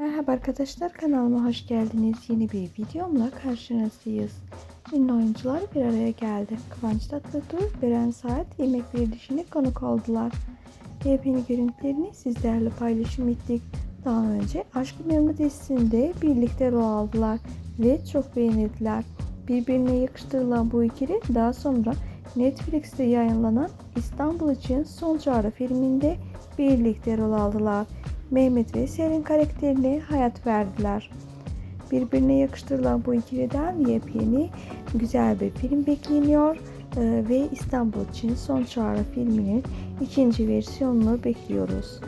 Merhaba arkadaşlar kanalıma hoş geldiniz. Yeni bir videomla karşınızdayız. Ünlü oyuncular bir araya geldi. Kıvanç Tatlıtuğ, Beren Saat yemek verilişine konuk oldular. Yepyeni görüntülerini sizlerle paylaşım ettik. Daha önce Aşk-ı dizisinde birlikte rol aldılar ve çok beğenildiler. Birbirine yakıştırılan bu ikili daha sonra Netflix'te yayınlanan İstanbul için Son Çağrı filminde birlikte rol aldılar. Mehmet ve Selin karakterine hayat verdiler. Birbirine yakıştırılan bu ikiliden yepyeni güzel bir film bekleniyor Ee, ve İstanbul için Son Çağrı filminin ikinci versiyonunu bekliyoruz.